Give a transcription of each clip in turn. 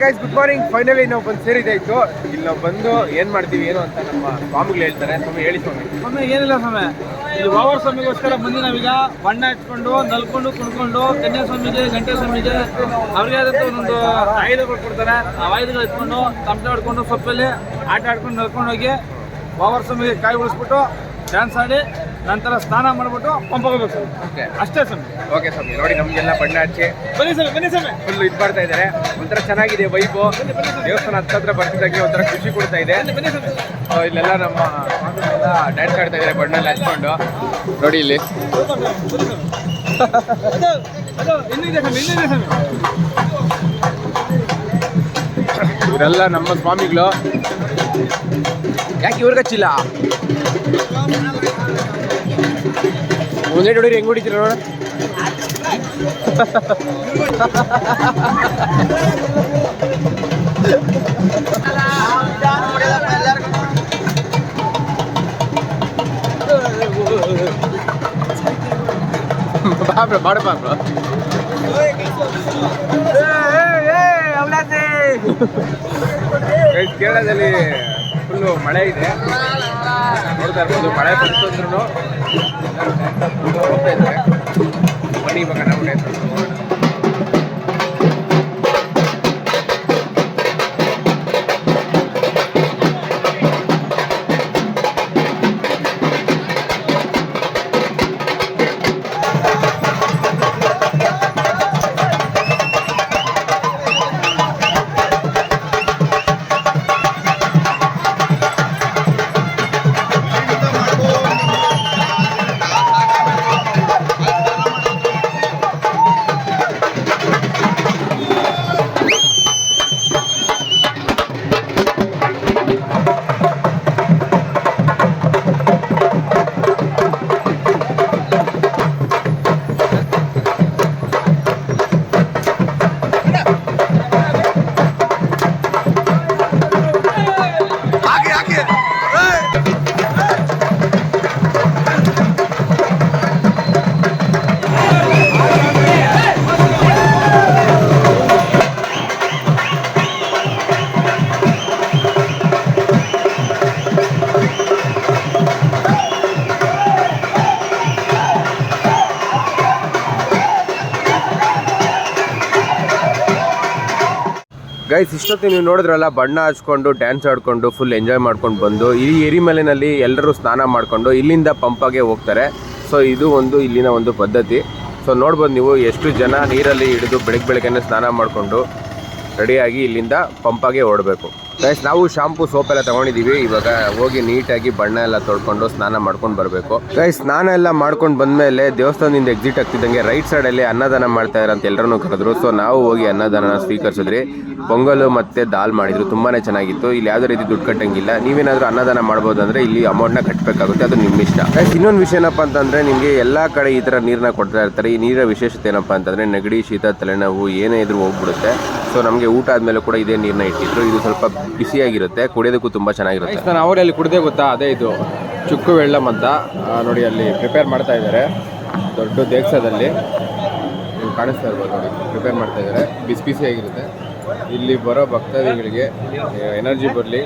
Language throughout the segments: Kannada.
ಗೈಸ್ ಗುಡ್ ಮಾರ್ನಿಂಗ್ ಫೈನಲಿ ನಾವು ಬಂದು ಸೇರಿದಾಯ್ತು ಇಲ್ಲಿ ನಾವು ಬಂದು ಏನ್ ಮಾಡ್ತೀವಿ, ಏನು ಅಂತ ನಮ್ಮ ಸ್ವಾಮಿಗಳು ಹೇಳ್ತಾರೆ. ಸ್ವಾಮಿ ಹೇಳಿ ಸ್ವಾಮಿ. ಸ್ವಾಮಿ, ಏನಿಲ್ಲ ಸ್ವಾಮಿ. ಇಲ್ಲಿ ಓವರ್ ಸ್ವಾಮಿಗೋಸ್ಕರ ಬಂದು ನಾವೀಗ ಬಣ್ಣ ಹಚ್ಕೊಂಡು ನಲ್ಕೊಂಡು, ಕುಣ್ಕೊಂಡು, ಕನ್ಯಾ ಸ್ವಾಮಿಗೆ ಗಂಟೆ ಸ್ವಾಮಿಗೆ, ಅವ್ರಿಗೆ ಆದಂತ ಒಂದೊಂದು ಆಯುಧಗಳು ಕೊಡ್ತಾರೆ. ಆ ಆಯುಧಗಳು ಇಟ್ಕೊಂಡು ತಮಟೆ ಆಡ್ಕೊಂಡು, ಸೊಪ್ಪಲ್ಲಿ ಆಟ ಆಡ್ಕೊಂಡು, ನಲ್ಕೊಂಡು ಹೋಗಿ ಓವರ್ ಸ್ವಾಮಿಗೆ ಕಾಯಿ ಉಳಿಸ್ಬಿಟ್ಟು ಡ್ಯಾನ್ಸ್ ಆಡಿ ನಂತರ ಸ್ನಾನ ಮಾಡ್ಬಿಟ್ಟು ಪಂಪ್ ಹೋಗ್ಬೇಕು ಸರ್. ಓಕೆ ಅಷ್ಟೇ ಸ್ವಾಮಿ ಓಕೆ ಸ್ವಾಮಿ ನೋಡಿ ನಮಗೆಲ್ಲ ಬಣ್ಣ ಹಚ್ಚಿ. ಬನ್ನಿ ಸ್ವಾಮಿ ಬನ್ನಿ ಸ್ವಾಮಿ ಫುಲ್ ಇದು ಮಾಡ್ತಾ ಇದ್ದಾರೆ. ಒಂಥರ ಚೆನ್ನಾಗಿದೆ ವೈಬು ದೇವಸ್ಥಾನ ಹತ್ತತ್ರ ಬರ್ತಿದ್ದಾಗೆ ಒಂಥರ ಖುಷಿ ಕೊಡ್ತಾ ಇದೆ. ಇಲ್ಲೆಲ್ಲ ನಮ್ಮ ಡ್ಯಾನ್ಸ್ ಆಡ್ತಾ ಇದ್ದಾರೆ ಬಣ್ಣ ಎಲ್ಲ ಹಚ್ಕೊಂಡು. ನೋಡಿ ಇಲ್ಲಿ. ಇವರೆಲ್ಲ ನಮ್ಮ ಸ್ವಾಮಿಗಳು. ಯಾಕೆ ಇವ್ರಿಗೆ ಹಚ್ಚಿಲ್ಲ? ಒಂದೇ ಹೊಡೀರಿ ಹೆಂಗ್ ಹೊಡಿತೀರ ನೋಡ ಬಾಬ್ರ ಬಾಡ ಬಾಬ್ರ ಗೈಸ್ ಕೇರಳದಲ್ಲಿ ಫುಲ್ಲು ಮಳೆ ಇದೆ. ನೋಡ್ತಾ ಇರ್ಬೋದು ಮಳೆ ಬಂತು ಅಂದ್ರೂ ಹೋಗ್ತಾ ಇದ್ದಾರೆ. ಬನ್ನಿ ಇವಾಗ ನಾವು ಗೈಸ್ ಇಷ್ಟೊತ್ತು ನೀವು ನೋಡಿದ್ರಲ್ಲ, ಬಣ್ಣ ಹಚ್ಕೊಂಡು ಡ್ಯಾನ್ಸ್ ಆಡ್ಕೊಂಡು ಫುಲ್ ಎಂಜಾಯ್ ಮಾಡ್ಕೊಂಡು ಬಂದು, ಈ ಎರಿಮಲೆನಲ್ಲಿ ಎಲ್ಲರೂ ಸ್ನಾನ ಮಾಡಿಕೊಂಡು ಇಲ್ಲಿಂದ ಪಂಪಾಗೆ ಹೋಗ್ತಾರೆ. ಸೊ ಇದು ಒಂದು ಇಲ್ಲಿನ ಒಂದು ಪದ್ಧತಿ. ಸೊ ನೋಡ್ಬೋದು ನೀವು ಎಷ್ಟು ಜನ ನೀರಲ್ಲಿ ಹಿಡಿದು ಬೆಳಗ್ಗೆ ಬೆಳಗ್ಗೆನೇ ಸ್ನಾನ ಮಾಡಿಕೊಂಡು ರೆಡಿಯಾಗಿ ಇಲ್ಲಿಂದ ಪಂಪಾಗೆ ಓಡಬೇಕು. ಗೈಸ್ ನಾವು ಶಾಂಪು ಸೋಪ್ ಎಲ್ಲ ತಗೊಂಡಿದೀವಿ. ಇವಾಗ ಹೋಗಿ ನೀಟಾಗಿ ಬಣ್ಣ ಎಲ್ಲ ತೊಳ್ಕೊಂಡು ಸ್ನಾನ ಮಾಡ್ಕೊಂಡು ಬರಬೇಕು. ಗೈಸ್ ಸ್ನಾನ ಎಲ್ಲ ಮಾಡ್ಕೊಂಡು ಬಂದ್ಮೇಲೆ ದೇವಸ್ಥಾನದಿಂದ ಎಕ್ಸಿಟ್ ಆಗ್ತಿದ್ದಂಗೆ ರೈಟ್ ಸೈಡಲ್ಲಿ ಅನ್ನದಾನ ಮಾಡ್ತಾ ಅಂತ ಎಲ್ಲರನ್ನು ಕರೆದ್ರು. ಸೊ ನಾವು ಹೋಗಿ ಅನ್ನದಾನ ಸ್ವೀಕರಿಸಿದ್ರಿ. ಪೊಂಗಲು ಮತ್ತೆ ದಾಲ್ ಮಾಡಿದ್ರು. ತುಂಬಾನೇ ಚೆನ್ನಾಗಿತ್ತು. ಇಲ್ಲಿ ಯಾವುದೇ ರೀತಿ ದುಡ್ಡು ಕಟ್ಟಂಗಿಲ್ಲ. ನೀವೇನಾದರೂ ಅನ್ನದಾನ ಮಾಡ್ಬೋದು ಅಂದ್ರೆ ಇಲ್ಲಿ ಅಮೌಂಟ್ನ ಕಟ್ಟಬೇಕಾಗುತ್ತೆ ಅದು ನಿಮ್ಮ ಇಷ್ಟ. ಗೈಸ್ ಇನ್ನೊಂದು ವಿಷಯ ಏನಪ್ಪ ಅಂತಂದ್ರೆ ನಿಮಗೆ ಎಲ್ಲಾ ಕಡೆ ಈ ತರ ನೀರನ್ನ ಕೊಡ್ತಾ ಇರ್ತಾರೆ. ಈ ನೀರಿನ ವಿಶೇಷತೆ ಏನಪ್ಪಾ ಅಂತಂದ್ರೆ ನೆಗಡಿ, ಶೀತ, ತಲೆನೋವು ಏನೇ ಇದ್ರೂ ಹೋಗ್ಬಿಡುತ್ತೆ. ಸೊ ನಮಗೆ ಊಟ ಆದ್ಮೇಲೆ ಕೂಡ ಇದೇ ನೀರನ್ನ ಇಟ್ಟಿದ್ರು. ಇದು ಸ್ವಲ್ಪ ಬಿಸಿಯಾಗಿರುತ್ತೆ ಕುಡಿಯೋದಕ್ಕೂ ತುಂಬಾ ಚೆನ್ನಾಗಿರುತ್ತೆ. ನಾನು ಅವರಲ್ಲಿ ಕುಡಿದೇ ಗೊತ್ತಾ? ಅದೇ ಇದು ಚುಕ್ಕು ವೆಳ್ಳಂ ಅಂತ ನೋಡಿ ಅಲ್ಲಿ ಪ್ರಿಪೇರ್ ಮಾಡ್ತಾ ಇದ್ದಾರೆ. ದೊಡ್ಡ ದೇವಸ್ಥಾನದಲ್ಲಿ. ನೀವು ಕಾಣಿಸ್ತಾ ಇರ್ಬೋದು ನೋಡಿ ಪ್ರಿಪೇರ್ ಮಾಡ್ತಾ ಇದ್ದಾರೆ. ಬಿಸಿ ಬಿಸಿಯಾಗಿರುತ್ತೆ ಇಲ್ಲಿ ಬರೋ ಭಕ್ತಾದಿಗಳಿಗೆ ಎನರ್ಜಿ ಬರಲಿ.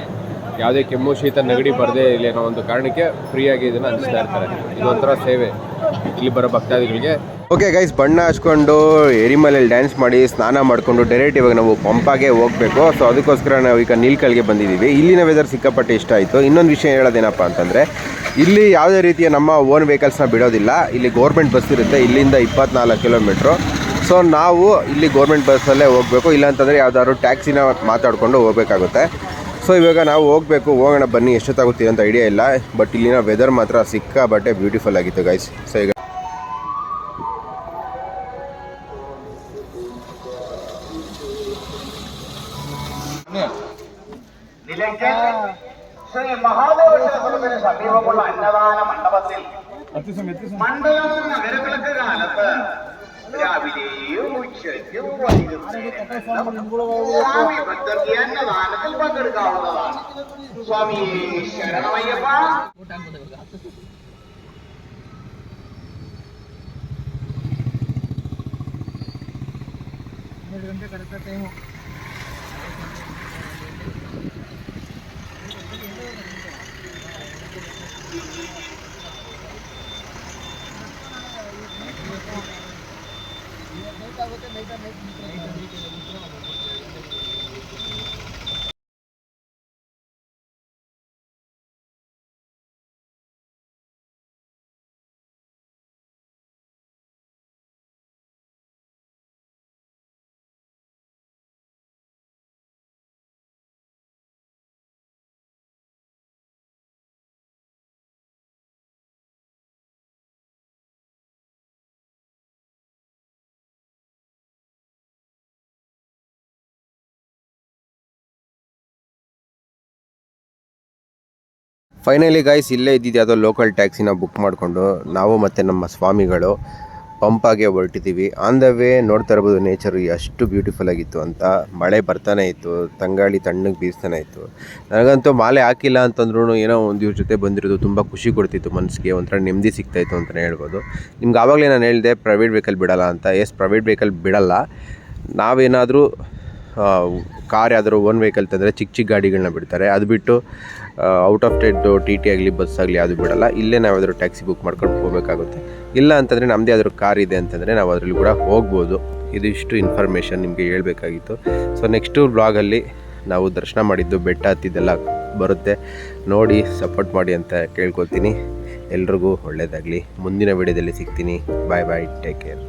ಯಾವುದೇ ಕೆಮ್ಮು, ಶೀತ, ನೆಗಡಿ ಬರದೇ ಇಲ್ಲ ಅನ್ನೋ ಒಂದು ಕಾರಣಕ್ಕೆ ಫ್ರೀಯಾಗಿ ಇದನ್ನು ಹಂಚ್ತಾ ಇರ್ತಾರೆ. ಇದೊಂಥರ ಸೇವೆ. ಇಲ್ಲಿ ಬರೋ ಭಕ್ತಾದಿಗಳಿಗೆ ಓಕೆ ಗೈಸ್ ಬಣ್ಣ ಹಚ್ಕೊಂಡು ಎರಿಮಲೆಯಲ್ಲಿ ಡ್ಯಾನ್ಸ್ ಮಾಡಿ ಸ್ನಾನ ಮಾಡಿಕೊಂಡು ಡೈರೆಕ್ಟ್ ಇವಾಗ ನಾವು ಪಂಪಾಗೆ ಹೋಗಬೇಕು. ಸೊ ಅದಕ್ಕೋಸ್ಕರ ನಾವು ಈಗ ನೀಲ್ಕಲ್ಗೆ ಬಂದಿದ್ದೀವಿ. ಇಲ್ಲಿನ ವೆದರ್ ಸಿಕ್ಕಾಪಟ್ಟೆ ಇಷ್ಟ ಆಯಿತು. ಇನ್ನೊಂದು ವಿಷಯ ಹೇಳೋದೇನಪ್ಪ ಅಂತಂದರೆ, ಇಲ್ಲಿ ಯಾವುದೇ ರೀತಿಯ ನಮ್ಮ ಓನ್ ವೆಹಿಕಲ್ಸ್ನ ಬಿಡೋದಿಲ್ಲ. ಇಲ್ಲಿ ಗೋರ್ಮೆಂಟ್ ಬಸ್ ಇರುತ್ತೆ. ಇಲ್ಲಿಂದ ಇಪ್ಪತ್ನಾಲ್ಕು ಕಿಲೋಮೀಟ್ರು ಸೊ ನಾವು ಇಲ್ಲಿ ಗೌರ್ಮೆಂಟ್ ಬಸ್ಸಲ್ಲೇ ಹೋಗಬೇಕು. ಇಲ್ಲಾಂತಂದರೆ ಯಾವುದಾದ್ರು ಟ್ಯಾಕ್ಸಿನ ಮಾತಾಡಿಕೊಂಡು ಹೋಗಬೇಕಾಗುತ್ತೆ. ಸೊ ಇವಾಗ ನಾವು ಹೋಗಬೇಕು. ಹೋಗೋಣ ಬನ್ನಿ. ಎಷ್ಟೊತ್ತಾಗುತ್ತೆ ಅಂತ ಐಡಿಯಾ ಇಲ್ಲ. ಬಟ್ ಇಲ್ಲಿನ ವೆದರ್ ಮಾತ್ರ ಸಿಕ್ಕಾಪಟ್ಟೆ ಬ್ಯೂಟಿಫುಲ್ ಆಗಿತ್ತು ಗೈಸ್ ಸೊ ಈಗ ശ്രീ മഹാദേവക്ഷേത്രത്തിന് സമീപമുള്ള അന്നദാന മണ്ഡപത്തിൽ മണ്ഡലം നഗരവിളക്ക് കാലത്ത് രാവിലെയും ഉച്ചയ്ക്കും വൈകുന്നേരം സ്വാമി ഭക്തർക്ക് അന്നദാനത്തിൽ പങ്കെടുക്കാവുന്നതാണ് സ്വാമിയെ ശരണമയ്യപ്പ এইটা ಫೈನಲಿ ಗಾಯ್ಸ್ ಇಲ್ಲೇ ಇದ್ದಿದ್ದು ಯಾವುದೋ ಲೋಕಲ್ ಟ್ಯಾಕ್ಸಿನ ಬುಕ್ ಮಾಡಿಕೊಂಡು ನಾವು ಮತ್ತು ನಮ್ಮ ಸ್ವಾಮಿಗಳು ಪಂಪಾಗೆ ಹೊರಟಿದ್ದೀವಿ. ಆನ್ ದ ವೇ ನೋಡ್ತಾ ಇರ್ಬೋದು ನೇಚರು ಎಷ್ಟು ಬ್ಯೂಟಿಫುಲ್ ಆಗಿತ್ತು ಅಂತ. ಮಳೆ ಬರ್ತಾನೆ ಇತ್ತು, ತಂಗಾಳಿ ತಣ್ಣಗೆ ಬೀಸ್ತಾನೆ ಇತ್ತು. ನನಗಂತೂ ಮಾಲೆ ಹಾಕಿಲ್ಲ ಅಂತಂದ್ರೂ ಏನೋ ಒಂದು ಇವ್ರ ಜೊತೆ ಬಂದಿರೋದು ತುಂಬ ಖುಷಿ ಕೊಡ್ತಿತ್ತು ಮನಸ್ಸಿಗೆ ಒಂಥರ ನೆಮ್ಮದಿ ಸಿಗ್ತಾಯಿತ್ತು ಅಂತಲೇ ಹೇಳ್ಬೋದು. ನಿಮ್ಗೆ ಆವಾಗಲೇ ನಾನು ಹೇಳಿದೆ ಪ್ರೈವೇಟ್ ವೆಹಿಕಲ್ ಬಿಡಲ್ಲ ಅಂತ. ಎಸ್ ಪ್ರೈವೇಟ್ ವೆಹಿಕಲ್ ಬಿಡಲ್ಲ. ನಾವೇನಾದರೂ ಕಾರ್ ಯಾವ್ದಾದ್ರು ಓನ್ ವೆಹಿಕಲ್ ತಂದರೆ ಚಿಕ್ಕ ಚಿಕ್ಕ ಗಾಡಿಗಳನ್ನ ಬಿಡ್ತಾರೆ. ಅದು ಬಿಟ್ಟು out of state T T ಆಗಲಿ ಬಸ್ ಆಗಲಿ ಅದು ಬಿಡಲ್ಲ. ಇಲ್ಲೇ ನಾವು ಟ್ಯಾಕ್ಸಿ ಬುಕ್ ಮಾಡ್ಕೊಂಡು ಹೋಗಬೇಕಾಗುತ್ತೆ. ಇಲ್ಲ ಅಂತಂದರೆ ನಮ್ಮದೇ ಯಾವ್ದಾದ್ರು ಕಾರ್ ಇದೆ ಅಂತಂದರೆ ನಾವು ಅದರಲ್ಲಿ ಕೂಡ ಹೋಗ್ಬೋದು. ಇದು ಇಷ್ಟು ಇನ್ಫಾರ್ಮೇಷನ್ ನಿಮಗೆ ಹೇಳಬೇಕಾಗಿತ್ತು. ಸೊ ನೆಕ್ಸ್ಟು ಬ್ಲಾಗಲ್ಲಿ ನಾವು ದರ್ಶನ ಮಾಡಿದ್ದು ಬೆಟ್ಟ ಹತ್ತಿದ್ದೆಲ್ಲ ಬರುತ್ತೆ. ನೋಡಿ ಸಪೋರ್ಟ್ ಮಾಡಿ ಅಂತ ಕೇಳ್ಕೊತೀನಿ ಎಲ್ರಿಗೂ ಒಳ್ಳೆಯದಾಗಲಿ ಮುಂದಿನ ವಿಡಿಯೋದಲ್ಲಿ ಸಿಗ್ತೀನಿ. ಬಾಯ್ ಬಾಯ್ ಟೇಕ್ ಕೇರ್